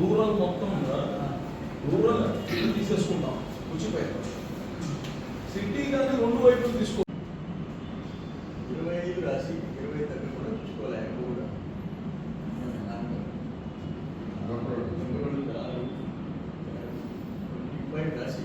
Rural మొత్తం rural తీసేసుకుంటాం. కూచిపై city కానీ రెండు వైపు తీసుకో ఇరవై ఐదు రాసి ఇరవై తగ్గి కూడా తీసుకోలేము కూడా. రాసి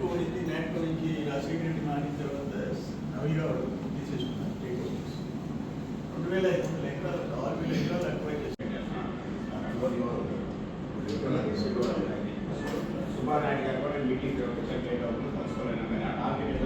నాట్కో పడింది నాట్కో నుంచి రాజశేఖర రెడ్డి మారిన తర్వాత నవీరావు తీసేసుకున్నారు టేక్ ఓవర్స్ రెండు వేల ఐదు వందల ఎకరాలు ఆరు వేల ఎకరాలు అక్వైర్ చేశారు. సుబ్బారాయుడు గారు కూడా మీటింగ్ చెప్పేటప్పుడు కానీ ఆ టార్గెట్